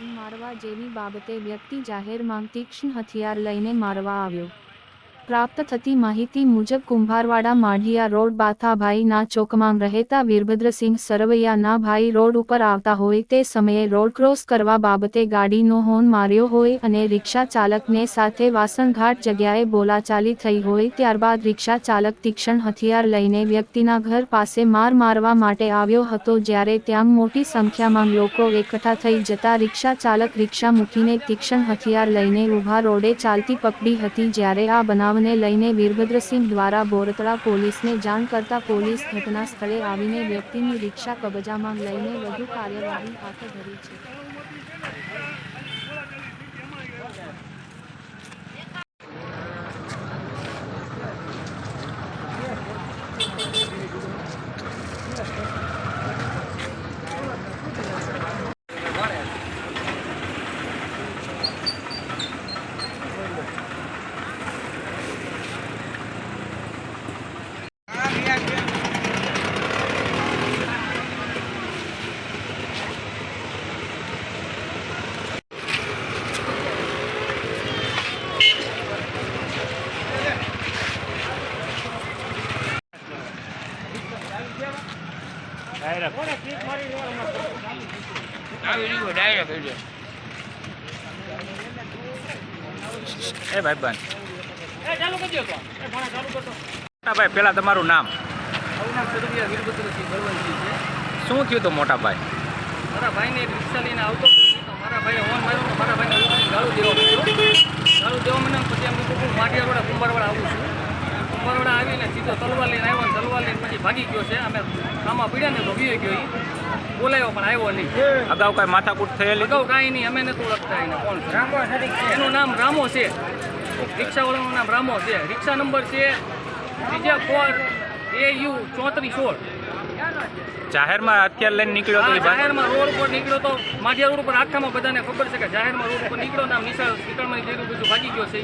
મારવા જેવી બાબતે વ્યક્તિ જાહેરમાં તીક્ષ્ણ હથિયાર લઈને મારવા આવ્યો. પ્રાપ્ત થતી માહિતી મુજબ કુંભારવાડા માઢિયા રોડ બાથાભાઈના ચોકમાં રહેતા વીરભદ્રસિંહ સરવૈયાના ભાઈ રોડ ઉપર આવતા હોય તે સમયે રોડ ક્રોસ કરવા બાબતે ગાડીનો હોર્ન માર્યો હોય અને રિક્ષા ચાલકને સાથે વાસણઘાટ જગ્યાએ બોલાચાલી થઈ હોય ત્યારબાદ રિક્ષા ચાલક તીક્ષણ હથિયાર લઈને વ્યક્તિના ઘર પાસે માર મારવા માટે આવ્યો હતો જ્યારે ત્યાં મોટી સંખ્યામાં લોકો એકઠા થઈ જતા રિક્ષા ચાલક રિક્ષા મૂકીને તીક્ષણ હથિયાર લઈને ઊભા રોડે ચાલતી પકડી હતી જ્યારે આ બનાવને લઈને વીરભદ્રસિંહ દ્વારા બોરતળા પોલીસને જાણ કરતા પોલીસ ઘટના સ્થળે આવીને વ્યક્તિની રિક્ષા કબજામાં લઈને વધુ કાર્યવાહી હાથ ધરી છે. એ ભાઈ મોટા ભાઈ પેલા તમારું નામ? શું થયું તો મોટા ભાઈ? મારા ભાઈને એક રિક્ષા લઈને આવતો મારા ભાઈ હોર્ન માર્યો મારા ભાઈને ગાળું દેવા ગાળું દેવા માંડ્યો પછી એમ કીધું કુંભારવાડા આવું આવીને સીધો તલવાર લઈને આવ્યો તલવાર લઈને પછી ભાગી ગયો છે. અમે આમાં પીડ્યા ને તો વીએ ગયો બોલાયો પણ આવ્યો નહીં. અગાઉ કઈ માથાકૂટ થયેલી? અગાઉ કાંઈ નહીં અમે નતું ઓળખતા એને કોણ છે. એનું નામ રામો છે. રિક્ષાવાળાનું નામ રામો છે. રિક્ષા નંબર છે બીજા ફોર એ યુ ચોત્રીસ સોળ. જાહેરમાં અત્યારે લઈને નીકળ્યો તો હા, એ ભાઈ જાહેરમાં રોડ ઉપર નીકળ્યો તો માઢિયા રોડ ઉપર આખામાં બધાને ખબર છે કે જાહેરમાં રોડ ઉપર નીકળ્યો નામ નિશાળ નીકળમાં બધું ભાગી ગયો છે.